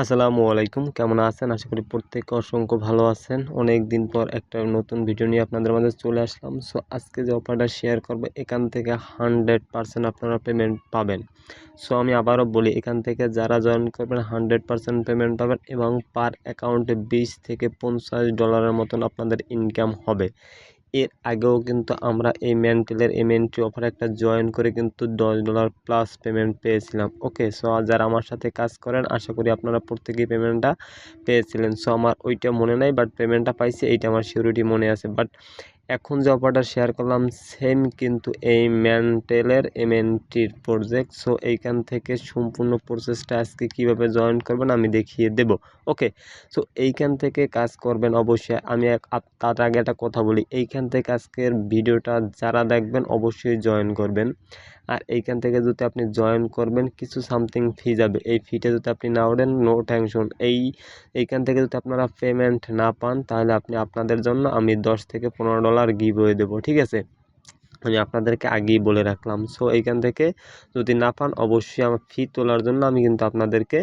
আসসালামু আলাইকুম। কেমন আছেন? আশা করি প্রত্যেকে অসংখ্য ভালো আছেন। অনেক দিন পর একটা নতুন ভিডিও নিয়ে আপনাদের মাঝে চলে আসলাম। সো আজকে যে অফারটা শেয়ার করব, এখান থেকে হান্ড্রেড পারসেন্ট আপনারা পেমেন্ট পাবেন। সো আমি আবারও বলি, এখান থেকে যারা জয়েন করবেন হান্ড্রেড পারসেন্ট পেমেন্ট পাবেন এবং পার অ্যাকাউন্টে বিশ থেকে পঞ্চাশ ডলারের মতন আপনাদের ইনকাম হবে। এর আগেও কিন্তু আমরা এই ম্যান্টেলের মেন্টেলের এন্ট্রি অফার একটা জয়েন করে কিন্তু দশ ডলার প্লাস পেমেন্ট পেয়েছিলাম। ওকে, সো যারা আমার সাথে কাজ করেন, আশা করি আপনারা প্রত্যেকেই পেমেন্টটা পেয়েছিলেন। সো আমার ওইটা মনে নাই, বাট পেমেন্টটা পাইছি, এইটা আমার সিউরিটি মনে আছে। বাট এখন যে অফারটা শেয়ার করলাম সেম কিন্তু এই ম্যান্টেলের এমএনটির প্রজেক্ট সো এইখান থেকে সম্পূর্ণ প্রসেসটা আজকে কীভাবে জয়েন করবেন আমি দেখিয়ে দেব ওকে সো এইখান থেকে কাজ করবেন অবশ্যই, আমি তার আগে একটা কথা বলি, এইখান থেকে আজকের ভিডিওটা যারা দেখবেন অবশ্যই জয়েন করবেন। আর এইখান থেকে যদি আপনি জয়েন করবেন, কিছু সামথিং ফি যাবে। এই ফিটা যদি আপনি না ওঠেন নো টেনশন এই, এইখান থেকে যদি আপনারা পেমেন্ট না পান, তাহলে আপনি আপনাদের জন্য আমি দশ থেকে পনেরো ডলার গিভওয়ে দেবো, ঠিক আছে? আমি আপনাদেরকে আগেই বলে রাখলাম। সো এইখান থেকে যদি না পান, অবশ্যই আমার ফি তোলার জন্য আমি কিন্তু আপনাদেরকে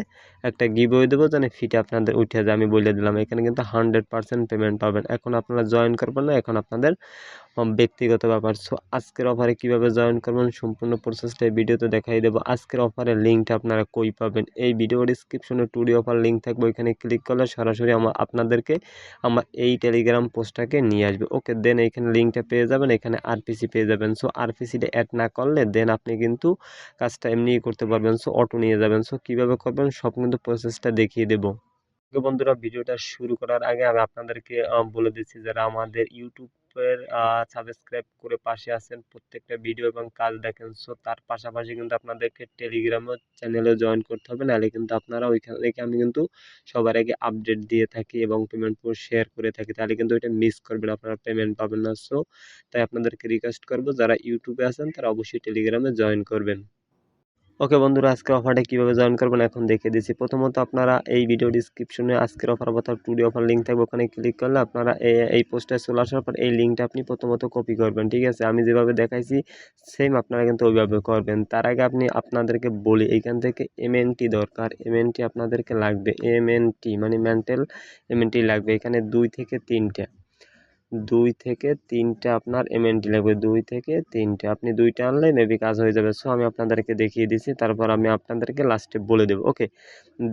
একটা গিভওয়ে দেবো যেন ফিটা আপনাদের উঠে যায়, আমি বলে দিলাম। এখানে কিন্তু হান্ড্রেড পারসেন্ট পেমেন্ট পাবেন। এখন আপনারা জয়েন করবেন না, এখন আপনাদের ব্যক্তিগত ব্যাপার। সো আজকের অফারে কীভাবে জয়েন করবেন, সম্পূর্ণ প্রসেসটা এই ভিডিওতে দেখাই দেবো। আজকের অফারের লিঙ্কটা আপনারা কই পাবেন? এই ভিডিও ডিসক্রিপশনে টুডি অফার লিঙ্ক থাকবে, ওইখানে ক্লিক করলে সরাসরি আমার আপনাদেরকে আমার এই টেলিগ্রাম পোস্টটাকে নিয়ে আসবে। ওকে দেন এইখানে লিঙ্কটা পেয়ে যাবেন, এখানে আরপিসি পেয়ে যাবেন। সো আরপিসিটা অ্যাড না করলে দেন আপনি কিন্তু কাজটা এমনিই করতে পারবেন। সো অটো নিয়ে যাবেন। সো কীভাবে করবেন, সব কিন্তু প্রসেসটা দেখিয়ে দেবো। বন্ধুরা, ভিডিওটা শুরু করার আগে আমি আপনাদেরকে বলে দিচ্ছি যারা আমাদের ইউটিউব এর সাবস্ক্রাইব করে পাশে আছেন, প্রত্যেকটা ভিডিও এবং কাজ দেখেন সো তার পাশাপাশি কিন্তু আপনাদেরকে টেলিগ্রামও চ্যানেলে জয়েন করতে হবে, নাহলে কিন্তু আপনারা ওইখান থেকে আমি কিন্তু সবার আগে আপডেট দিয়ে থাকি এবং পেমেন্ট শেয়ার করে থাকি, তাহলে কিন্তু ওইটা মিস করবেন, আপনারা পেমেন্ট পাবেন না। সো তাই আপনাদেরকে রিকোয়েস্ট করব, যারা ইউটিউবে আছেন, তারা অবশ্যই টেলিগ্রামে জয়েন করবেন। ওকে বন্ধুরা, আজকের অফারটা কীভাবে জয়েন করবেন এখন দেখে দিচ্ছি প্রথমত আপনারা এই ভিডিও ডিসক্রিপশনে আজকের অফার অর্থাৎ টুডি অফার লিঙ্ক থাকবে, ওখানে ক্লিক করলে আপনারা এই পোস্টে চলে আসার পর এই লিঙ্কটা আপনি প্রথমত কপি করবেন, ঠিক আছে? আমি যেভাবে দেখাইছি সেম আপনারা কিন্তু ওইভাবে করবেন। তার আগে আপনি আপনাদেরকে বলি, এইখান থেকে এমএনটি দরকার। এমএনটি আপনাদেরকে লাগবে এমএনটি মানে মেন্টাল এমএনটি লাগবে, এখানে দুই থেকে তিনটা। দুই থেকে তিনটে আপনার এমএনটি লাগবে। দুই থেকে তিনটে, আপনি দুইটা আনলে মেবি কাজ হয়ে যাবে। সো আমি আপনাদেরকে দেখিয়ে দিছি, তারপর আমি আপনাদেরকে লাস্টে বলে দেবো। ওকে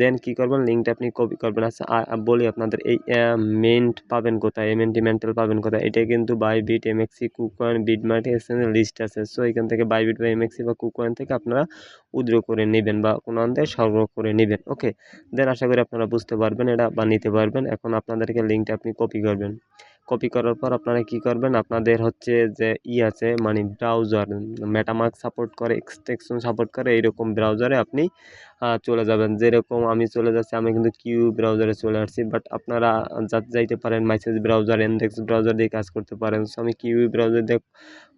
দেন কি করবেন? লিঙ্কটা আপনি কপি করবেন। আচ্ছা বলি আপনাদের, এই মেন্ট পাবেন কোথায়? এমএনটি মেন্টাল পাবেন কোথায়? এটা কিন্তু বাইবিট এমএক্সি কুকয়েন বিটমার্ট এসএনের লিস্ট আছে। সো এখান থেকে বাইবিট বা এমএক্সি বা কুকয়েন থেকে আপনারা উদ্র করে নেবেন বা কোনো আন্দায় সংগ্রহ করে নেবেন। ওকে দেন আশা করি আপনারা বুঝতে পারবেন, এটা বা নিতে পারবেন। এখন আপনাদেরকে লিঙ্কটা আপনি কপি করবেন। কপি করার পর আপনারা কি করবেন? আপনাদের হচ্ছে যে ই আছে মানে ব্রাউজার মেটামার্ক সাপোর্ট করে এক্সটেকশন সাপোর্ট করে, এইরকম ব্রাউজারে আপনি চলে যাবেন। যেরকম আমি চলে যাচ্ছি, আমি কিন্তু কিউ ব্রাউজারে চলে আসছি বাট আপনারা যাতে যাইতে পারেন মাইসেজ ব্রাউজার এনডেক্স ব্রাউজার দিয়ে কাজ করতে পারেন। সো আমি কিউ ব্রাউজার দিয়ে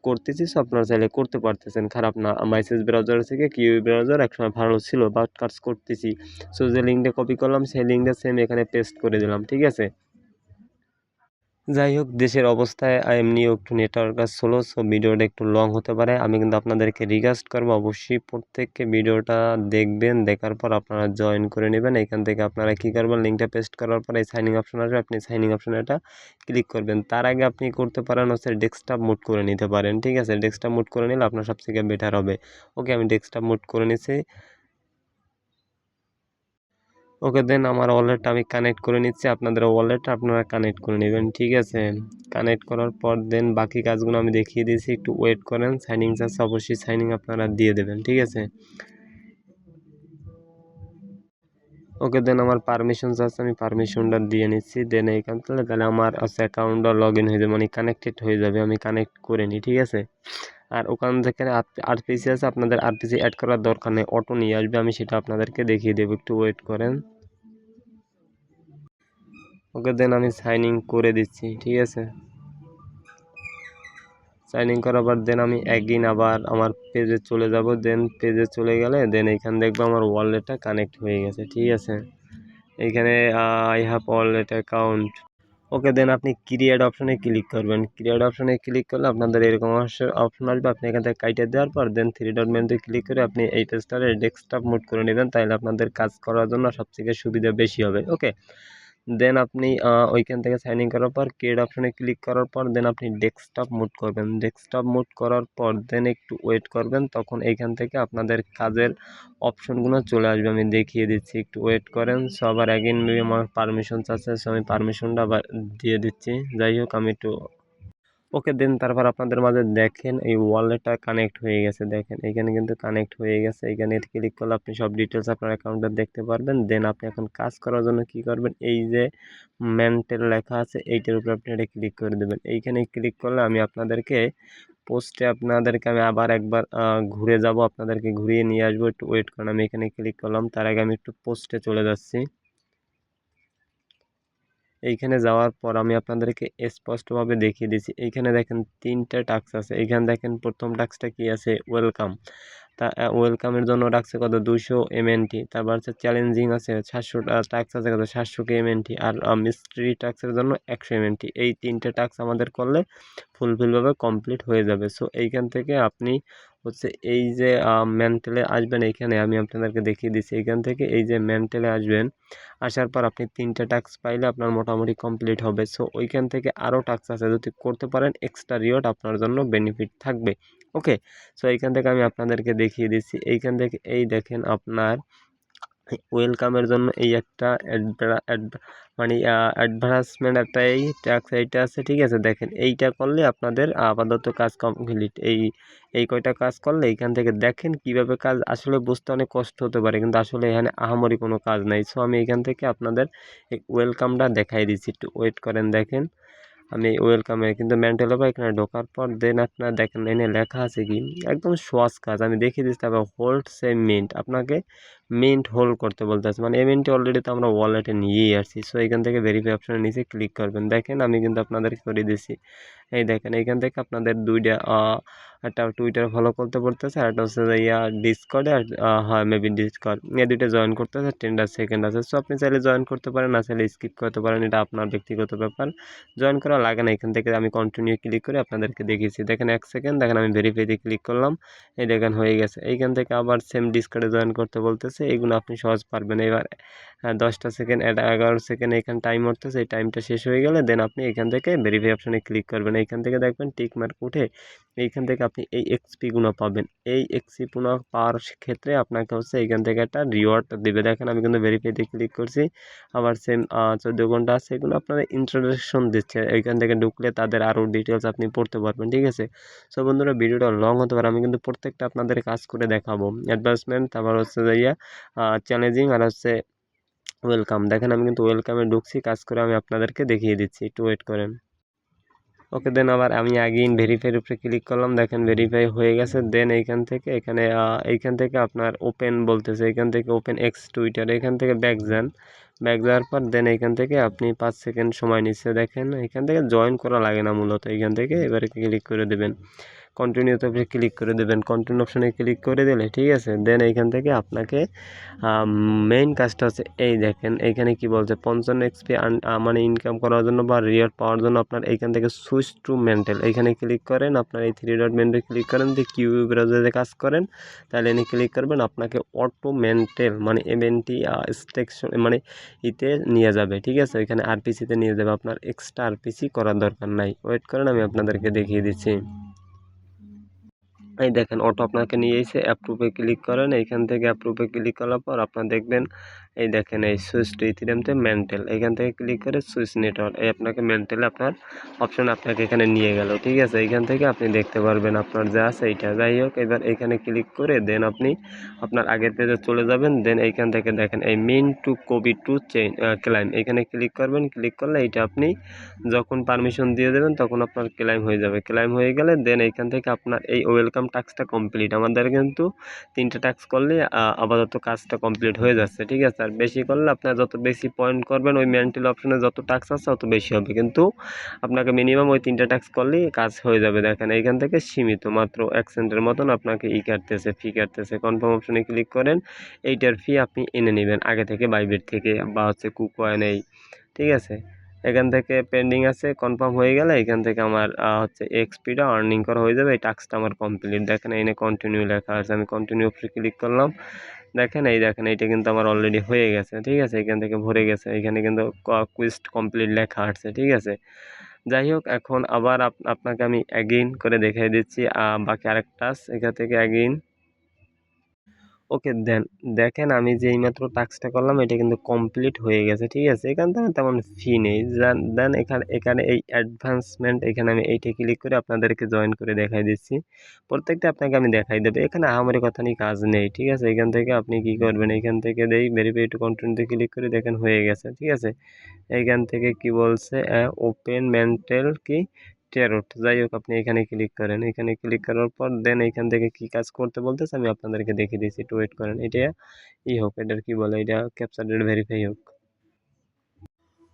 করতেছি সো আপনারা চাইলে করতে পারতেছেন। খারাপ না মাইসেজ ব্রাউজার থেকে কিউ ব্রাউজার একসময় ভালো ছিল বাট কাজ করতেছি। সো যে লিঙ্কটা কপি করলাম, সেই লিঙ্কটা সেম এখানে পেস্ট করে দিলাম, ঠিক আছে? যাই হোক, দেশের অবস্থায় এমনিও একটু নেটওয়ার্ক স্লো সো ভিডিওটা একটু লং হতে পারে। আমি কিন্তু আপনাদেরকে রিকোয়েস্ট করব। অবশ্যই প্রত্যেককে ভিডিওটা দেখবেন, দেখার পর আপনারা জয়েন করে নেবেন। এখান থেকে আপনারা কী করবেন? লিঙ্কটা পেস্ট করার পর এই সাইনিং অপশন আসবে। আপনি সাইনিং অপশনে এটা ক্লিক করবেন। তার আগে আপনি করতে পারেন হচ্ছে ডেস্কটপ মুড করে নিতে পারেন। ঠিক আছে? ডেস্কটপ মুড করে নিলে আপনার সবথেকে বেটার হবে। ওকে আমি ডেস্কটপ মুড করে নিছি। ওকে দেন আমার ওয়ালেটটা আমি কানেক্ট করে নিচ্ছি, আপনাদের ওয়ালেটটা আপনারা কানেক্ট করে নেবেন, ঠিক আছে? কানেক্ট করার পর দেন বাকি কাজগুলো আমি দেখিয়ে দিয়েছি, একটু ওয়েট করেন সাইনিং চার্জ অবশ্যই সাইনিং আপনারা দিয়ে দেবেন, ঠিক আছে? ওকে দেন আমার পারমিশন চার্জ আমি পারমিশনটা দিয়ে নিচ্ছি, দেন এইখান থেকে তাহলে আমার আছে অ্যাকাউন্টটা লগ ইন হয়ে যাবে মানে কানেক্টেড হয়ে যাবে, আমি কানেক্ট করে নিই, ঠিক আছে? আর ওখান থেকে আরপিসি আছে, আপনাদের আরপিসি অ্যাড করার দরকার নেই অটো নিয়ে আসবে, আমি সেটা আপনাদেরকে দেখিয়ে দেবো, একটু ওয়েট করেন। ওকে দেন, আমি সাইনিং করে দিচ্ছি, ঠিক আছে? সাইনিং করার পর দেন আমি একদিন আবার আমার পেজে চলে যাব দেন পেজে চলে গেলে দেন এইখানে দেখব আমার ওয়ালেটটা কানেক্ট হয়ে গেছে, ঠিক আছে? এইখানে I have wallet account okay then, আপনি ক্রিয়েট অপশনে ক্লিক করবেন। ক্রিয়েট অপশনে ক্লিক করলে আপনাদের এরকম অপশন আসবে, আপনি এখান থেকে কাইটে দেওয়ার পর দেন থ্রি ডট মেনুতে ক্লিক করে আপনি এই পেজটারে ডেস্কটপ মোড করে নেবেন তাহলে আপনাদের কাজ করার জন্য সবথেকে সুবিধা বেশি হবে ওকে দেন আপনি ওইখান থেকে সাইন ইন করার পর কেড অপশনে ক্লিক করার পর দেন আপনি ডেস্কটপ মুড করবেন। ডেস্কটপ মুড করার পর দেন একটু ওয়েট করবেন, তখন এইখান থেকে আপনাদের কাজের অপশনগুলো চলে আসবে। আমি দেখিয়ে দিচ্ছি, একটু ওয়েট করেন, সবার আবার অ্যাগেন আমার পারমিশন চাচ্ছে সো আমি পারমিশনটা দিয়ে দিচ্ছি। যাই হোক, আমি একটু ওকে দেন, তারপর আপনাদের মাঝে দেখেন, এই ওয়ালেটটা কানেক্ট হয়ে গেছে। দেখেন, এখানে কিন্তু কানেক্ট হয়ে গেছে। এখানে ক্লিক করলে আপনি সব ডিটেলস আপনার অ্যাকাউন্টে দেখতে পারবেন। দেন আপনি এখন কাজ করার জন্য কি করবেন? এই যে মেন্টেল লেখা আছে, এইটার উপর আপনি এটা ক্লিক করে দেবেন। এইখানে ক্লিক করলে আমি আপনাদেরকে পোস্টে আপনাদেরকে আমি আবার একবার ঘুরে যাব। আপনাদেরকে ঘুরিয়ে নিয়ে আসব। একটু ওয়েট করেন, আমি এখানে ক্লিক করলাম। তার আগে আমি একটু পোস্টে চলে যাচ্ছি। এইখানে যাওয়ার পর আমি আপনাদেরকে স্পষ্টভাবে দেখিয়ে দিচ্ছি এইখানে দেখেন তিনটা টাক্স আছে। এইখানে দেখেন প্রথম টাক্সটা কি আছে? ওয়েলকাম। তা ওয়েলকামের জন্য রাখছে কত? দুশো এমএনটি তারপর হচ্ছে চ্যালেঞ্জিং আছে সাতশো টাক্স আছে কত? সাতশো কে এমএনটি আর মিস্ট্রি টাক্সের জন্য একশো এমএনটি এই তিনটে টাক্স আমাদের করলে ফুলফিলভাবে কমপ্লিট হয়ে যাবে। সো, এইখান থেকে আপনি হচ্ছে এই যে মেন্টালে আসবেন এইখানে আমি আপনাদেরকে দেখিয়ে দিচ্ছি। এখান থেকে এই যে মেন্টালে আসবেন, আসার পর আপনি তিনটা টাস্ক পাইলে আপনার মোটামুটি কমপ্লিট হবে। সো ওইখান থেকে আরও টাস্ক আছে। যদি করতে পারেন এক্সট্রা রিওয়ার্ড আপনার জন্য বেনিফিট থাকবে। ওকে সো এইখান থেকে আমি আপনাদেরকে দেখিয়ে দিচ্ছি। এইখান থেকে, এই দেখেন আপনার ওয়েলকামের জন্য এই একটা মানে অ্যাডভার্টাইজমেন্ট একটা এই ট্যাক্স এইটা আছে, ঠিক আছে? দেখেন, এইটা করলে আপনাদের আপাতত কাজ কমপ্লিট এই এই কয়টা কাজ করলে এইখান থেকে দেখেন কীভাবে কাজ, আসলে বুঝতে অনেক কষ্ট হতে পারে, কিন্তু আসলে এখানে আহামরি কোনো কাজ নাই। সো আমি এখান থেকে আপনাদের ওয়েলকামটা দেখাই দিচ্ছি। একটু ওয়েট করেন, দেখেন। আমি ওয়েলকামে কিন্তু মেন্টাল হবে এখানে ঢোকার পর দেন আপনার দেখেন, এনে লেখা আছে কি? একদম সহজ কাজ। আমি দেখিয়ে দিচ্ছি, তারপর হোল্ড সে মিন্ট আপনাকে মিন্ট হোল্ড করতে বলতে আছে মানে এই মিন্টে অলরেডি তো আমরা ওয়ালেটে নিয়েই আসছি। সো এখান থেকে ভেরিফাই অপশনের নিচে ক্লিক করবেন। দেখেন, আমি কিন্তু আপনাদেরকে করে দিচ্ছি এই দেখেন, এখান থেকে আপনাদের দুইটা একটা টুইটার ফলো করতে পড়তেছে আর একটা হচ্ছে ইয়া ডিসকর্ডে আর হয় মেবি ডিসকর্ড এই দুইটা জয়েন করতে আছে টেন্ডার সেকেন্ড আছে। সো আপনি চাইলে জয়েন করতে পারেন, না চাইলে স্কিপ করতে পারেন। এটা আপনার ব্যক্তিগত ব্যাপার। জয়েন করা লাগে না, এখান থেকে আমি কন্টিনিউ ক্লিক করে আপনাদেরকে দেখিয়েছি। দেখেন, এক সেকেন্ড দেখেন, আমি ভেরিফাইতে ক্লিক করলাম। এই দেখেন, হয়ে গেছে। এইখান থেকে আবার সেম ডিসকর্ডে জয়েন করতে বলতেছে। এইগুলো আপনি সহজ পারবেন। এবার দশটা সেকেন্ড এগারো সেকেন্ড এখানে টাইম উঠতেছে, এই টাইমটা শেষ হয়ে গেলে দেন আপনি এখান থেকে ভেরিফাই অপশানে ক্লিক করবেন। এইখান থেকে দেখবেন টিক মার্ক উঠে এইখান থেকে আপনি এই এক্সপিগুলো পাবেন। এই এক্সপিগুলো পাওয়ার ক্ষেত্রে আপনাকে হচ্ছে এইখান থেকে একটা রিওয়ার্ড দেবে। দেখেন আমি কিন্তু ভেরিফাইতে ক্লিক করছি, আবার সেম চোদ্দ ঘণ্টা আছে, এগুলো আপনারা ইন্ট্রোডাকশন দিচ্ছে। এইখান থেকে ঢুকলে তাদের আরও ডিটেলস আপনি পড়তে পারবেন, ঠিক আছে? সো বন্ধুরা, ভিডিওটা লং হতে পারে, আমি কিন্তু প্রত্যেকটা আপনাদের কাজ করে দেখাবো। অ্যাডভান্সমেন্ট তারপর হচ্ছে ইয়া চ্যালেঞ্জিং আর হচ্ছে ওয়েলকাম দেখেন, আমি কিন্তু ওয়েলকামে ঢুকছি, কাজ করে আমি আপনাদেরকে দেখিয়ে দিচ্ছি। একটু ওয়েট করেন। ওকে দেন আবার আমি আগেইন ভেরিফাইয়ের উপরে ক্লিক করলাম। দেখেন ভেরিফাই হয়ে গেছে। দেন এইখান থেকে, এখানে এইখান থেকে আপনার ওপেন বলতেছে। এখান থেকে ওপেন এক্স টুইটার এখান থেকে ব্যাক যান। ব্যাক যাওয়ার পর দেন এইখান থেকে আপনি পাঁচ সেকেন্ড সময় নিচ্ছে। দেখেন এখান থেকে জয়েন করা লাগে না মূলত। এইখান থেকে এবারে ক্লিক করে দেবেন। কন্টিনিউতে আপনি ক্লিক করে দেবেন। কন্টিনিউ অপশানে ক্লিক করে দিলে, ঠিক আছে? দেন এইখান থেকে আপনাকে মেইন কাজটা হচ্ছে, এই দেখেন, এইখানে কি বলছে, পঞ্চান্ন এক্সপি মানে ইনকাম করার জন্য বা রিয়ার পাওয়ার জন্য আপনার এইখান থেকে সুইচ টু মেন্টাল এইখানে ক্লিক করেন, আপনার এই থ্রি ডট মেন্টে ক্লিক করেন যে কিউ ব্রাউজারে কাজ করেন, তাহলে এনে ক্লিক করবেন, আপনাকে অটো মেন্টেল মানে এমএনটি স্টেকশন মানে ইতে নিয়ে যাবে, ঠিক আছে? ওইখানে আরপিসিতে নিয়ে যাবে, আপনার এক্সট্রা আরপিসি করার দরকার নাই। ওয়েট করেন, আমি আপনাদেরকে দেখিয়ে দিচ্ছি। এই দেখেন অটো আপনাকে নিয়ে এসে অ্যাপ্রুভে ক্লিক করেন। এইখান থেকে অ্যাপ্রুভে ক্লিক করার পর আপনার দেখবেন এই দেখেন, এই সুইচ টু ইথিরিয়ামতে মেন্টেল। এখান থেকে ক্লিক করে সুইচ নেটওয়ার্ক। এই আপনাকে মেন্টেলে আপনার অপশন আপনাকে এখানে নিয়ে গেল, ঠিক আছে? এখান থেকে আপনি দেখতে পারবেন আপনার যা আছে এইটা। যাই হোক, এবার এখানে ক্লিক করে দেন আপনি আপনার আগের পেজে চলে যাবেন। দেন এইখান থেকে দেখেন, এই মেন টু কবি টু চেইন ক্লাইম এখানে ক্লিক করবেন ক্লিক করলে এইটা আপনি যখন পারমিশন দিয়ে দেবেন তখন আপনার ক্লাইম হয়ে যাবে। ক্লাইম হয়ে গেলে দেন এইখান থেকে আপনার এই ওয়েলকাম টাস্কটা কমপ্লিট আমাদের কিন্তু তিনটে টাস্ক করলে আপাতত কাজটা কমপ্লিট হয়ে যাচ্ছে, ঠিক আছে? আর বেশি করলে আপনার যত বেশি পয়েন্ট করবেন, ওই মেন্টাল অপশনে যত টাস্ক আছে তত বেশি হবে। কিন্তু আপনাকে মিনিমাম ওই তিনটা টাস্ক করলেই কাজ হয়ে যাবে। দেখেন, এইখান থেকে সীমিত, মাত্র এক সেন্টের মতন আপনাকে ই কাটতেছে ফি কাটতেছে। কনফার্ম অপশনে ক্লিক করেন, এইটার ফি আপনি এনে নেবেন। আগে থেকে বাইবেট থেকে বা হচ্ছে কুকয়েন এই, ঠিক আছে? এখান থেকে পেন্ডিং আছে কনফার্ম হয়ে গেলে এখান থেকে আমার হচ্ছে এক্সপিটা আর্নিং করা হয়ে যাবে। এই টাস্কটা আমার কমপ্লিট দেখেন এনে কন্টিনিউ লেখা আছে। আমি কন্টিনিউ ক্লিক করলাম। দেখেন, এই দেখেন, এইটা কিন্তু আমার অলরেডি হয়ে গেছে, ঠিক আছে? এখান থেকে ভরে গেছে, এখানে কিন্তু কুইস্ট কমপ্লিট লেখা আসছে ঠিক আছে? যাই হোক, এখন আবার আপ- আপনাকে আমি অ্যাগেইন করে দেখিয়ে দিচ্ছি বাকি আরেকটা এখান থেকে অ্যাগেইন ওকে দেন, দেখেন আমি যে এইমাত্র টাস্কটা করলাম, এটা কিন্তু কমপ্লিট হয়ে গেছে, ঠিক আছে? এখান থেকে তেমন ফি নেই। দেন এখানে এখানে এই অ্যাডভান্সমেন্ট এখানে আমি এইটা ক্লিক করে আপনাদেরকে জয়েন করে দেখাই দিচ্ছি। প্রত্যেকটা আপনাকে আমি দেখাই দেবো। এখানে আমার কথা নিয়ে কাজ নেই, ঠিক আছে? এখান থেকে আপনি কি করবেন? এখান থেকে দেই ভেরিফাই টু কন্টিনিউতে ক্লিক করে দেখেন হয়ে গেছে, ঠিক আছে? এইখান থেকে কি বলছে? ওপেন মেন্টাল কি ট্যারোট যাই হোক আপনি এখানে ক্লিক করেন। এখানে ক্লিক করার পর দেন এখান থেকে কি কাজ করতে বলতেছে আমি আপনাদেরকে দেখিয়ে দিচ্ছি একটু ওয়েট করেন। এটা ই হোক, এটার কি বলে? এটা ক্যাপচার ভেরিফাই হোক।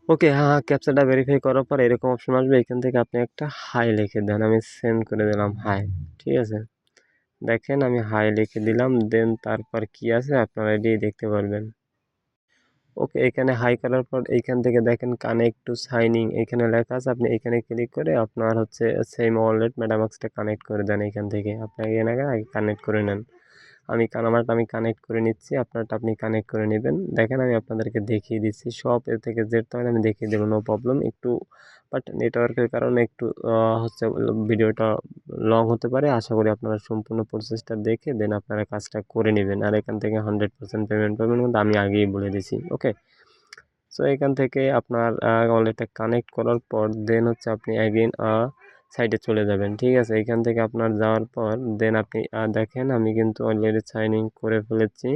ওকে হ্যাঁ হ্যাঁ ক্যাপচারটা ভেরিফাই করার পর এরকম অপশন আসবে। এখান থেকে আপনি একটা হাই লিখে দেন। আমি সেন্ড করে দিলাম হাই ঠিক আছে? দেখেন, আমি হাই লিখে দিলাম। দেন তারপর কি আছে? আপনারা এটি দেখতে পারবেন। ওকে, এখানে হাই করার পর এইখান থেকে দেখেন কানেক্ট টু সাইনিং, এখানে লেখা আছে, আপনি এখানে ক্লিক করে আপনার হচ্ছে সেম ওয়ালেট ম্যাডামাক্সটা কানেক্ট করে দেন এখান থেকে, আপনি এখানে আগে কানেক্ট করে নেন। আমি আমারটা আমি কানেক্ট করে নিচ্ছি, আপনারটা আপনি কানেক্ট করে নেবেন। দেখেন, আমি আপনাদেরকে দেখিয়ে দিচ্ছি, সব এ থেকে জেড তো আমি দেখিয়ে দেবো নো প্রবলেম একটু বাট নেটওয়ার্কের কারণে একটু হচ্ছে ভিডিওটা লং হতে পারে। আশা করি আপনারা সম্পূর্ণ প্রসেসটা দেখে দেন আপনারা কাজটা করে নেবেন। আর এখান থেকে হান্ড্রেড পার্সেন্ট পেমেন্ট পাবেন, কিন্তু আমি আগেই বলে দিছি ওকে সো এখান থেকে আপনার ওয়ালেটটা কানেক্ট করার পর দেন হচ্ছে আপনি অ্যাগেন সাইডে চলে যাবেন। ঠিক আছে? এখান থেকে আপনার যাওয়ার পর দেন আপনি দেখেন আমি কিন্তু অলরেডি সাইন ইন করে ফেলেছি।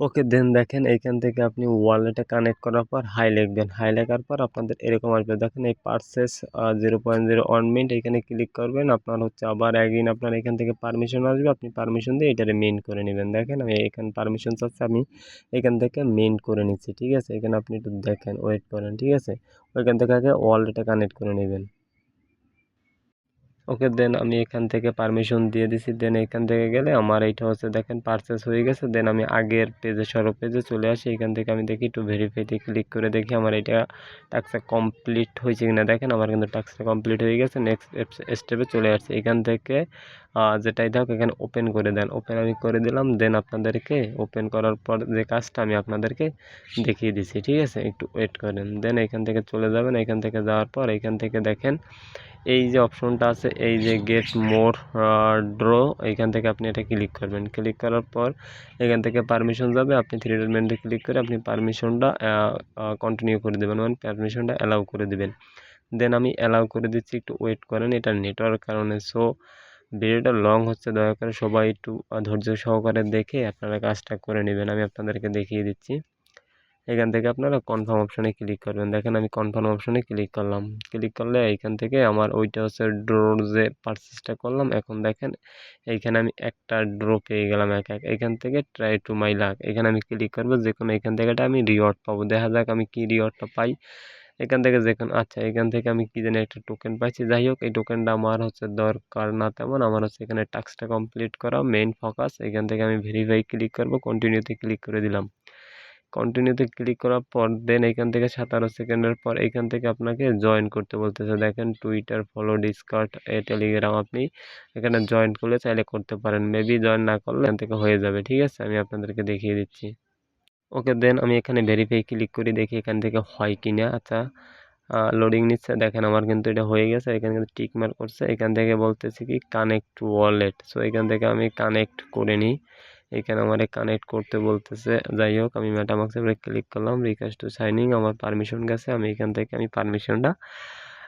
ওকে দেন দেখেন এইখান থেকে আপনি ওয়ালেটে কানেক্ট করার পর হাই লিখবেন। হাই লেখার পর আপনাদের এরকম আসবে। দেখেন এই purchase zero point zero one minute এখানে ক্লিক করবেন। আপনার হচ্ছে আবার একদিন আপনার এখান থেকে পারমিশন আসবে। আপনি পারমিশন দিয়ে এটারে মেইন করে নেবেন। দেখেন আমি এখানে পারমিশন চাচ্ছে, আমি এখান থেকে মেইন করে নিচ্ছি। ঠিক আছে? এখানে আপনি একটু দেখেন ওয়েট করেন। ঠিক আছে? ওইখান থেকে আগে ওয়ালেটে কানেক্ট করে নেবেন। ওকে দেন আমি এখান থেকে পারমিশন দিয়ে দিছি। দেন এখান থেকে গেলে আমার এইটা হচ্ছে দেখেন পারচেস হয়ে গেছে। দেন আমি আগের পেজে সরো পেজে চলে আসি। এখান থেকে আমি দেখি একটু ভেরিফাইতে ক্লিক করে দেখি আমার এটা টাস্কটা কমপ্লিট হয়েছে কিনা। দেখেন আমার কিন্তু টাস্কটা কমপ্লিট হয়ে গেছে। নেক্সট স্টেপে চলে আসছে। এখান থেকে যেটাই থাক এখানে ওপেন করে দেন। ওপেন আমি করে দিলাম। দেন আপনাদেরকে ওপেন করার পর যে কাজটা আমি আপনাদেরকে দেখিয়ে দিছি। ঠিক আছে? একটু ওয়েট করেন। দেন এখান থেকে চলে যাবেন। এখান থেকে যাওয়ার পর এখান থেকে দেখেন এই যে অপশনটা আছে, এই যে গেট মোর ড্র এইখান থেকে আপনি এটা ক্লিক করবেন। ক্লিক করার পর এখান থেকে পারমিশন যাবে, আপনি থ্রি ডট ক্লিক করে আপনি পারমিশনটা কন্টিনিউ করে দেবেন। মানে পারমিশনটা অ্যালাউ করে দেবেন। দেন আমি অ্যালাউ করে দিচ্ছি, একটু ওয়েট করেন, এটা নেটওয়ার্ক কারণে। সো ভিডিওটা লং হচ্ছে, দয়া করে সবাই একটু ধৈর্য সহকারে দেখে আপনারা কাজটা করে নেবেন। আমি আপনাদেরকে দেখিয়ে দিচ্ছি। এখান থেকে আপনারা কনফার্ম অপশানে ক্লিক করবেন। দেখেন আমি কনফার্ম অপশানে ক্লিক করলাম। ক্লিক করলে এইখান থেকে আমার ওইটা হচ্ছে ড্রোর যে পারচেসটা করলাম, এখন দেখেন এইখানে আমি একটা ড্রো পেয়ে গেলাম এক এক। এখান থেকে ট্রাই টু মাই লাক এখানে আমি ক্লিক করব, যে কোনো এখান থেকে আমি রিওয়ার্ড পাবো। দেখা যাক আমি কি রিওয়ার্ডটা পাই। এখান থেকে যে কোনো আচ্ছা এখান থেকে আমি কী জানি একটা টোকেন পাইছি। যাই হোক, এই টোকেনটা আমার হচ্ছে দরকার না তেমন। আমার হচ্ছে এখানে টাস্কটা কমপ্লিট করা মেইন ফোকাস এখান থেকে আমি ভেরিফাই ক্লিক করব কন্টিনিউতে ক্লিক করে দিলাম। কন্টিনিউতে ক্লিক করার পর দেন এখান থেকে সাতারো সেকেন্ডের পর এখান থেকে আপনাকে জয়েন করতে বলতেছে। দেখেন টুইটার ফলো ডিসকার্ট এ টেলিগ্রাম আপনি এখানে জয়েন করলে চাইলে করতে পারেন। মেবি জয়েন না করলে এখান থেকে হয়ে যাবে, ঠিক আছে? আমি আপনাদেরকে দেখিয়ে দিচ্ছি। ওকে দেন আমি এখানে ভেরিফাই ক্লিক করি, দেখি এখান থেকে হয় কি না আচ্ছা লোডিং নিচ্ছে। দেখেন আমার কিন্তু এটা হয়ে গেছে, এখানে কিন্তু টিক করছে। এখান থেকে বলতেছি কি কানেক্ট ওয়ালেট সো এখান থেকে আমি কানেক্ট করে নিই। এখানে আমার কানেক্ট করতে বলতেছে। যাই হোক, আমি মেটামাক্সে ক্লিক করলাম রিকোয়েস্ট টু সাইনিং আমার পারমিশন গেছে, আমি এখান থেকে আমি পারমিশনটা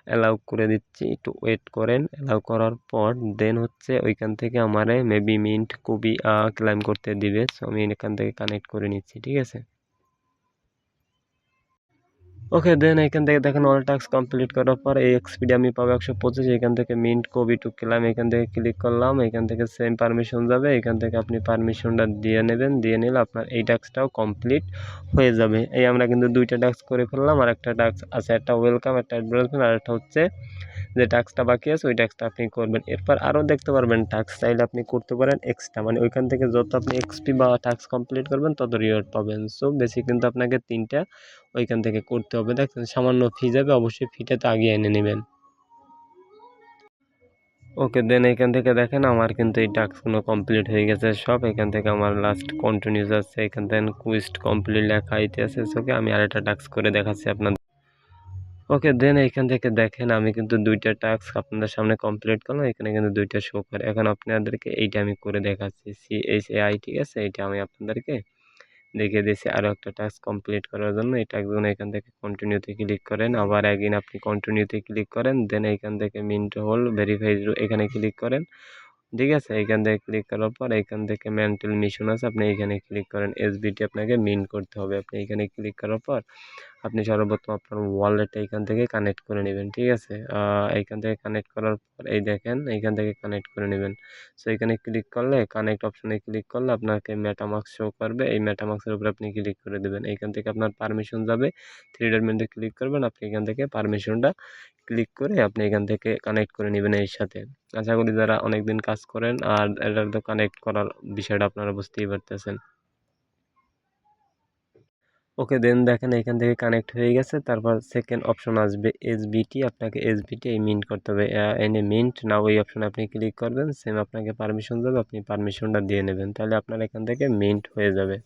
অ্যালাউ করে দিচ্ছি। একটু ওয়েট করেন অ্যালাউ করার পর দেন হচ্ছে ওইখান থেকে আমারে মেবি মিন্ট কবি ক্লাইম করতে দিবে। সো আমি এখান থেকে কানেক্ট করে নিচ্ছি, ঠিক আছে? ওকে দেন এখান থেকে দেখেন অল টাস্ক কমপ্লিট করার পর এই এক্সপিডি আমি পাবো একশো পঁচিশ, এখান থেকে মিন্ট কবি টু ক্লাম এখান থেকে ক্লিক করলাম, এখান থেকে সেম পারমিশন যাবে, এখান থেকে আপনি পারমিশনটা দিয়ে নেবেন, দিয়ে নিলে আপনার এই টাস্কটাও কমপ্লিট হয়ে যাবে। এই আমরা কিন্তু দুইটা টাস্ক করে ফেললাম, আর একটা টাস্ক আছে, একটা ওয়েলকাম একটা অ্যাডভার্টাইজমেন্ট আর একটা হচ্ছে যে টাস্কটা বাকি আছে, ওই টাস্কটা আপনি করবেন। এরপর আরও দেখতে পারবেন টাস্ক চাইলে আপনি করতে পারেন এক্সট্রা মানে ওইখান থেকে যত আপনি এক্সপি বা টাস্ক কমপ্লিট করবেন তত রিওয়ার্ড পাবেন। সো বেশি কিন্তু আপনাকে তিনটা ওইখান থেকে করতে হবে। দেখছেন, সামান্য ফি যাবে, অবশ্যই ফিটা তো আগে এনে নেবেন। ওকে দেন এখান থেকে দেখেন, আমার কিন্তু এই টাস্কগুলো কমপ্লিট হয়ে গেছে। সব এখান থেকে আমার লাস্ট কন্টিনিউস আছে এখান থেকে কুইস্ট কমপ্লিট লেখা আছে। ওকে আমি আরেকটা টাস্ক করে দেখাচ্ছি আপনাদের। ওকে দেন এখান থেকে দেখেন, আমি কিন্তু দুইটা টাস্ক আপনাদের সামনে কমপ্লিট করলাম। এখানে কিন্তু দুইটা শো করে। এখন আপনাদেরকে এইটা আমি করে দেখাচ্ছি। সি এইচ এ আই ঠিক আছে? এইটা আমি আপনাদেরকে দেখিয়ে দিয়েছি আরও একটা টাস্ক কমপ্লিট করার জন্য। এটা একজন এখান থেকে কন্টিনিউতে ক্লিক করেন। আবার একদিন আপনি কন্টিনিউতে ক্লিক করেন দেন এখান থেকে মিন্ট হোল ভেরিফাই এখানে ক্লিক করেন। ঠিক আছে? এখান থেকে ক্লিক করার পর এখান থেকে মেন্টাল মিশন আছে, আপনি এখানে ক্লিক করেন। এসবিটি আপনাকে মিন করতে হবে। আপনি এখানে ক্লিক করার পর আপনি সর্বপ্রথম আপনার ওয়ালেটটা এখান থেকে কানেক্ট করে নেবেন, ঠিক আছে? এইখান থেকে কানেক্ট করার পর এই দেখেন এইখান থেকে কানেক্ট করে নেবেন। সো এখানে ক্লিক করলে কানেক্ট অপশনে ক্লিক করলে আপনাকে মেটামাক্স শো করবে। এই মেটামাক্সের উপরে আপনি ক্লিক করে দেবেন। এইখান থেকে আপনার পারমিশন যাবে। থ্রি ডট মিনিটে ক্লিক করবেন, আপনি এখান থেকে পারমিশনটা ক্লিক করে আপনি এখান থেকে কানেক্ট করে নেবেন এর সাথে। আশা করি যারা অনেকদিন কাজ করেন, আর এটার তো কানেক্ট করার বিষয়টা আপনারা বুঝতেই পারতেছেন। ওকে দেন দেখেন এখান থেকে কানেক্ট হয়ে গেছে, তারপর সেকেন্ড অপশন আসবে এসবিটি আপনাকে এসবিটি এই মিন্ট করতে হবে। এনে মিন্ট না ওই অপশনে আপনি ক্লিক করবেন সেম আপনাকে পারমিশন দেবে, আপনি পারমিশনটা দিয়ে নেবেন। তাহলে আপনার এখান থেকে মিন্ট হয়ে যাবে।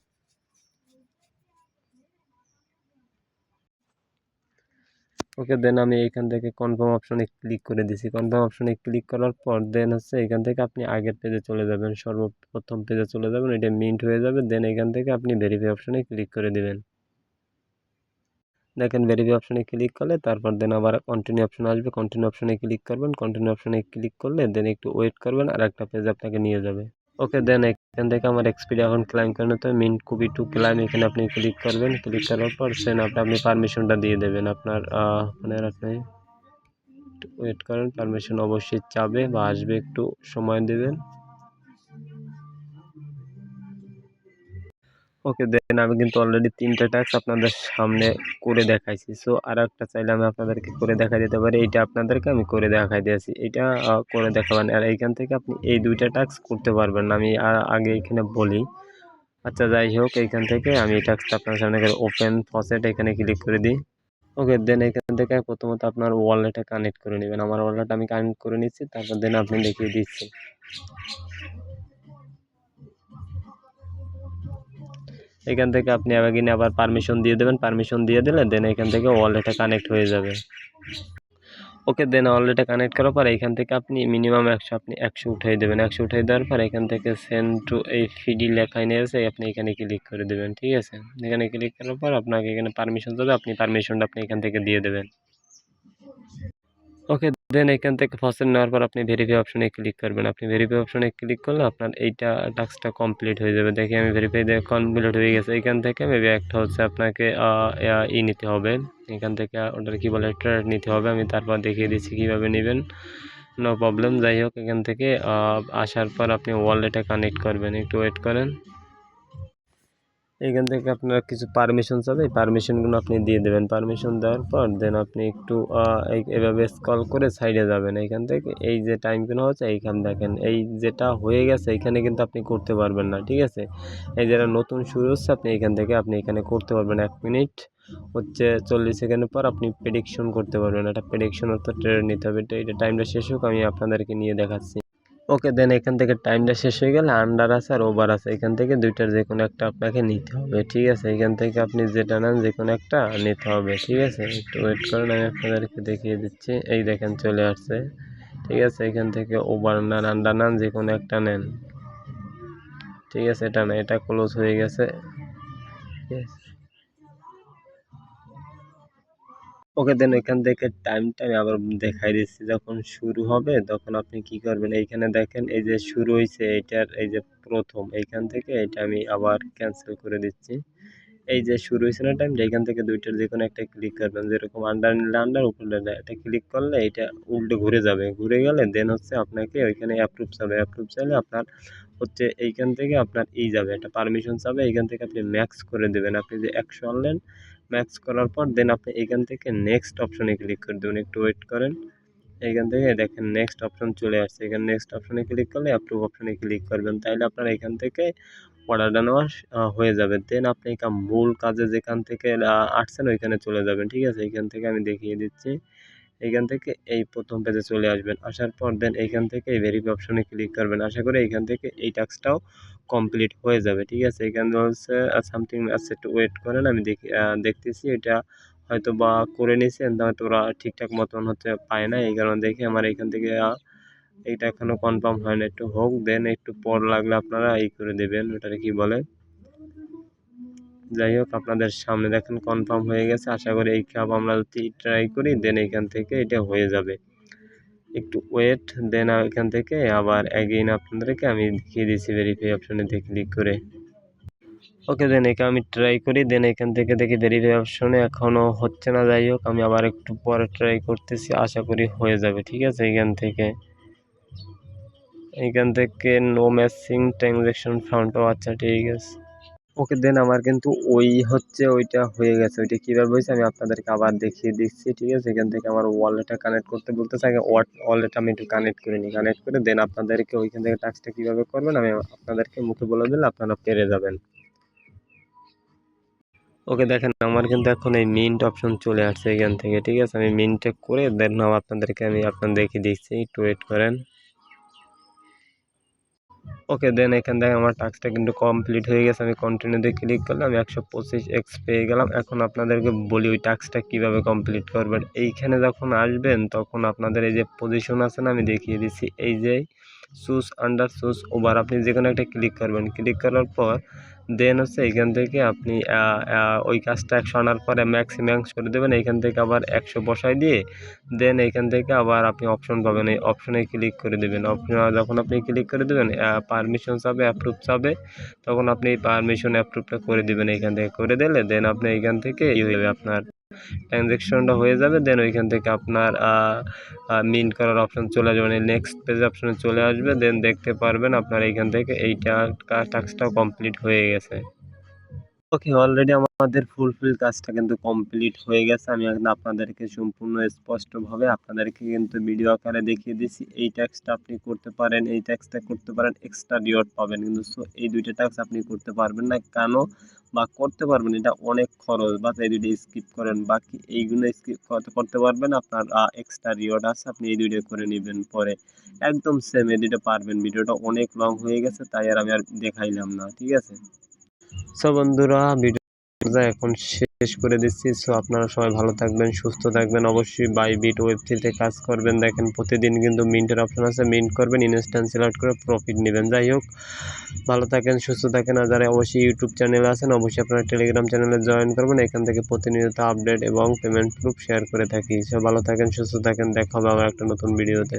ওকে দেন আমি এখান থেকে কনফার্ম অপশনে ক্লিক করে দিছি। কনফার্ম অপশনে ক্লিক করার পর দেন হচ্ছে এখান থেকে আপনি আগের পেজে চলে যাবেন, সর্বপ্রথম পেজে চলে যাবেন এটা মিন্ট হয়ে যাবে, দেন এখান থেকে আপনি ভেরিফাই অপশনে ক্লিক করে দেবেন। দেখেন ভেরিফাই অপশনে ক্লিক করলে তারপর দেন আবার কন্টিনিউ অপশন আসবে। কন্টিনিউ অপশনে ক্লিক করবেন কন্টিনিউ অপশনে ক্লিক করলে দেন একটু ওয়েট করবেন আর একটা পেজ আপনাকে নিয়ে যাবে। ওকে দেন এখান থেকে আমার এক্সপিরি এখন ক্লাইম করে নিতে হবে। মিন কুবি টু ক্লাইম এখানে আপনি ক্লিক করবেন। ক্লিক করার পর সেন আপনি আপনি পারমিশনটা দিয়ে দেবেন। আপনার মানে আপনি ওয়েট করেন। পারমিশন অবশ্যই চাবে বা আসবে একটু সময় দেবেন। ওকে, দেন আমি কিন্তু অলরেডি তিনটা ট্যাক্স আপনাদের সামনে করে দেখাইছি। সো আর একটা চাইলে আমি আপনাদেরকে করে দেখা দিতে পারি। এইটা আপনাদেরকে আমি করে দেখাই দিয়েছি। এটা করে দেখাবেন। আর এইখান থেকে আপনি এই দুইটা ট্যাক্স করতে পারবেন। আমি আগে এখানে বলি। আচ্ছা যাই হোক, এইখান থেকে আমি এই ট্যাক্সটা আপনার সামনে করে ওপেন ফসেট এখানে ক্লিক করে দিই। ওকে দেন এখান থেকে প্রথমত আপনার ওয়ালেটে কানেক্ট করে নেবেন। আমার ওয়ালেট আমি কানেক্ট করে নিচ্ছি। তারপর দেন আপনি দেখিয়ে দিচ্ছি এখান থেকে আপনি আবার আবার পারমিশন দিয়ে দেবেন। পারমিশন দিয়ে দিলে দেন এখান থেকে ওয়ালেটে কানেক্ট হয়ে যাবে। ওকে দেন ওয়ালেটে কানেক্ট করার পর এখান থেকে আপনি মিনিমাম একশো, আপনি একশো উঠাই দেবেন। একশো উঠাই দেওয়ার পর এখান থেকে সেন্ড টু এই ফিডি লেখায় নিয়ে এসে আপনি এখানে ক্লিক করে দেবেন, ঠিক আছে? এখানে ক্লিক করার পর আপনাকে এখানে পারমিশন দেবে, আপনি পারমিশনটা আপনি এখান থেকে দিয়ে দেবেন। ওকে দেন এখান থেকে ফসল নেওয়ার পর আপনি ভেরিফাই অপশনে ক্লিক করবেন। আপনি ভেরিফাই অপশনে ক্লিক করলে আপনার এইটা টাস্কটা কমপ্লিট হয়ে যাবে। দেখি আমি ভেরিফাই কমপ্লিট হয়ে গেছে। এখান থেকে মেবি একটা হচ্ছে আপনাকে ই নিতে হবে। এখান থেকে ওটার কী বলে ট্রেড নিতে হবে। আমি তারপর দেখিয়ে দিচ্ছি কীভাবে নেবেন। নো প্রবলেম যাই হোক, এখান থেকে আসার পর আপনি ওয়ালেটে কানেক্ট করবেন। একটু ওয়েট করেন। এখান থেকে আপনার কিছু পারমিশন চাবে, এই পারমিশনগুলো আপনি দিয়ে দেবেন। পারমিশন দেওয়ার পর দেন আপনি একটু এভাবে স্কল করে সাইডে যাবেন। এইখান থেকে এই যে টাইমগুলো হচ্ছে, এইখান দেখেন, এই যেটা হয়ে গেছে, এইখানে কিন্তু আপনি করতে পারবেন না, ঠিক আছে? এই যেটা নতুন শুরু হচ্ছে, আপনি এখান থেকে আপনি এখানে করতে পারবেন। এক মিনিট হচ্ছে চল্লিশ সেকেন্ডের পর আপনি প্রেডিকশন করতে পারবেন। একটা প্রেডিকশন অর্থাৎ ট্রেড নিতে হবে। এটা টাইমটা শেষ হোক, আমি আপনাদেরকে নিয়ে দেখাচ্ছি। ওকে দেন এখান থেকে টাইমটা শেষ হয়ে গেলে আন্ডার আছে আর ওভার আছে। এখান থেকে দুইটার যে কোনো একটা আপনাকে নিতে হবে, ঠিক আছে? এখান থেকে আপনি যেটা নেন যে কোনো একটা নিতে হবে, ঠিক আছে? একটু ওয়েট করেন, আমি আপনাদেরকে দেখিয়ে দিচ্ছি। এই দেখেন চলে আসছে, ঠিক আছে? এখান থেকে ওভার নেন আন্ডার নেন, যে কোনো একটা নেন। ঠিক আছে? এটা না, এটা ক্লোজ হয়ে গেছে। ঠিক আছে ওকে দেন এখান থেকে টাইমটা আমি আবার দেখাই দিচ্ছি। যখন শুরু হবে, তখন আপনি কি করবেন? এইখানে দেখেন, এই যে শুরু হয়েছে এইটার এই যে প্রথম, এইখান থেকে এটা আমি আবার ক্যান্সেল করে দিচ্ছি। এই যে শুরু হয়েছে না টাইমটা এখান থেকে দুইটার যে কোনো একটা ক্লিক করবেন। যেরকম আন্ডার নিলে আন্ডার উপর এটা ক্লিক করলে এটা উল্টো ঘুরে যাবে। ঘুরে গেলে দেন হচ্ছে আপনাকে ওইখানে অ্যাপ্রুভ চাবে। অ্যাপ্রুভ চাইলে আপনার হচ্ছে এইখান থেকে আপনার এই যাবে। একটা পারমিশন চাবে। এইখান থেকে আপনি ম্যাক্স করে দেবেন। আপনি যে একশো আনলেন ম্যাক্স করার পর দেন আপনি এখান থেকে নেক্সট অপশনে ক্লিক করে দেবেন। একটু ওয়েট করেন। এখান থেকে দেখেন নেক্সট অপশন চলে আসছে। এখানে নেক্সট অপশনে ক্লিক করলে অ্যাপ্রুভ অপশনে ক্লিক করবেন। তাহলে আপনার এখান থেকে অর্ডারটা নেওয়া হয়ে যাবে। দেন আপনি মূল কাজে যেখান থেকে আসছেন, ওইখানে চলে যাবেন। ঠিক আছে? এখান থেকে আমি দেখিয়ে দিচ্ছি। এখান থেকে এই প্রথম পেজে চলে আসবেন। আসার পর দেন এইখান থেকে এই ভেরিফাই অপশনে ক্লিক করবেন। আশা করি এইখান থেকে এই টাস্কটাও কমপ্লিট হয়ে যাবে ঠিক আছে? এখানে হচ্ছে সামথিং আছে একটু ওয়েট করেন আমি দেখি দেখতেছি এটা হয়তো বা করে নিয়েছেন হয়তো ওরা ঠিকঠাক মতন হচ্ছে পায় না এই কারণে দেখে আমার এখান থেকে আহ, এইটা এখনও কনফার্ম হয় না। একটু হোক দেন একটু পর লাগলে আপনারা এই করে দেবেন ওটাকে কি বলে? যাই হোক, আপনাদের সামনে দেখেন কনফার্ম হয়ে গেছে। আশা করি এই কাপ আমরা যদি ট্রাই করি দেন এখান থেকে এটা হয়ে যাবে। একটু ওয়েট দেন এখান থেকে আবার অ্যাগেইন আপনাদেরকে আমি দেখিয়ে দিচ্ছি ভেরিফাই অপশনে ক্লিক করে। ওকে দেন একে আমি ট্রাই করি দেন এখান থেকে দেখি ভেরিফাই অপশনে এখনও হচ্ছে না। যাই হোক, আমি আবার একটু পরে ট্রাই করতেছি, আশা করি হয়ে যাবে, ঠিক আছে? এখান থেকে। এইখান থেকে নো ম্যাচিং ট্রানজ্যাকশন ফাউন্ড আচ্ছা ঠিক আছে। ওকে দেন আমার কিন্তু ওই হচ্ছে ওইটা হয়ে গেছে, ওইটা কীভাবে হয়েছে আমি আপনাদেরকে আবার দেখিয়ে দিচ্ছি, ঠিক আছে? এখান থেকে আমার ওয়ালেটটা কানেক্ট করতে বলতেছে, আগে ওয়ালেট আমি একটু কানেক্ট করে নিই কানেক্ট করে দেন আপনাদেরকে ওইখান থেকে টাস্কটা কীভাবে করবেন আমি আপনাদেরকে মুখে বলে দিলে আপনারা পেরে যাবেন। ওকে দেখেন, আমার কিন্তু এখন এই মিন্ট অপশন চলে আসছে এখান থেকে, ঠিক আছে? আমি মিন্টে করে দেন আপনাদেরকে আমি আপনার দেখিয়ে দিচ্ছি, একটু ওয়েট করেন। ওকে, দেন এখান থেকে আমার টাস্কটা কিন্তু কমপ্লিট হয়ে গেছে। আমি কন্টিনিউতে ক্লিক করলাম আমি একশো পঁচিশ এক্স পেয়ে গেলাম। এখন আপনাদেরকে বলি ওই টাস্কটা কীভাবে কমপ্লিট করবেন। এইখানে যখন আসবেন, তখন আপনাদের এই যে পজিশন আছে না, আমি দেখিয়ে দিচ্ছি। এই যে সুস আন্ডার সুস ওভার আপনি যে কোনো একটা ক্লিক করবেন। ক্লিক করার পর দেন হচ্ছে এইখান থেকে আপনি ওই কাজটা একশো আনার পরে ম্যাক্সিম্যাক্স করে দেবেন। এইখান থেকে আবার একশো বসাই দিয়ে দেন এইখান থেকে আবার আপনি অপশন পাবেন। এই অপশনে ক্লিক করে দেবেন। অপশন যখন আপনি ক্লিক করে দেবেন পারমিশন চাবে অ্যাপ্রুভ চাবে তখন আপনি পারমিশন অ্যাপ্রুভটা করে দেবেন। এইখান থেকে করে দিলে দেন আপনি এইখান থেকে ই হয়ে আপনার ট্রানজ্যাকশনটা হয়ে যাবে দেন ওইখান থেকে আপনার মিন করার অপশন চলে আসবে মানে নেক্সট পেজ অপশনে চলে আসবে দেন দেখতে পারবেন আপনার এইখান থেকে এইটা টাস্কটা কমপ্লিট হয়ে গেছে। ওকে অলরেডি আমাদের ফুলফিল কাজটা কিন্তু কমপ্লিট হয়ে গেছে। আমি এখন আপনাদেরকে সম্পূর্ণ স্পষ্টভাবে আপনাদেরকে কিন্তু ভিডিও আকারে দেখিয়ে দিচ্ছি এই ট্যাক্সটা আপনি করতে পারেন, এই ট্যাক্সটা করতে পারেন এক্সট্রা রিওয়ার্ড পাবেন। কিন্তু সো, এই দুইটা ট্যাক্স আপনি করতে পারবেন না। কেন বা করতে পারবেন এটা অনেক খরচ। বা এই দুইটা স্কিপ করেন। বাকি এইগুলো স্কিপ করতে পারবেন। আপনার এক্সট্রা রিওয়ার্ড আছে। আপনি এই দুইটা করে নেবেন পরে। একদম সেম এই দুইটা পারবেন। ভিডিওটা অনেক লং হয়ে গেছে, তাই আর আমি আর দেখাইলাম না। ঠিক আছে? সো বন্ধুরা ভিডিও এখন শেষ করে দিচ্ছি। সো আপনারা সবাই ভালো থাকবেন, সুস্থ থাকবেন। অবশ্যই বাই বিট ওয়েবসাইটে কাজ করবেন। দেখেন, প্রতিদিন কিন্তু মিন্টের অপশন আছে। মিন্ট করবেন ইনস্ট্যান্ট সিলেক্ট করে প্রফিট নেবেন। যাই হোক, ভালো থাকেন, সুস্থ থাকেন। আর যারা অবশ্যই ইউটিউব চ্যানেলে আছেন, অবশ্যই আপনারা টেলিগ্রাম চ্যানেলে জয়েন করবেন। এখান থেকে প্রতিনিয়ত আপডেট এবং পেমেন্ট প্রুফ শেয়ার করে থাকি। সব ভালো থাকেন, সুস্থ থাকেন। দেখা হবে আবার একটা নতুন ভিডিওতে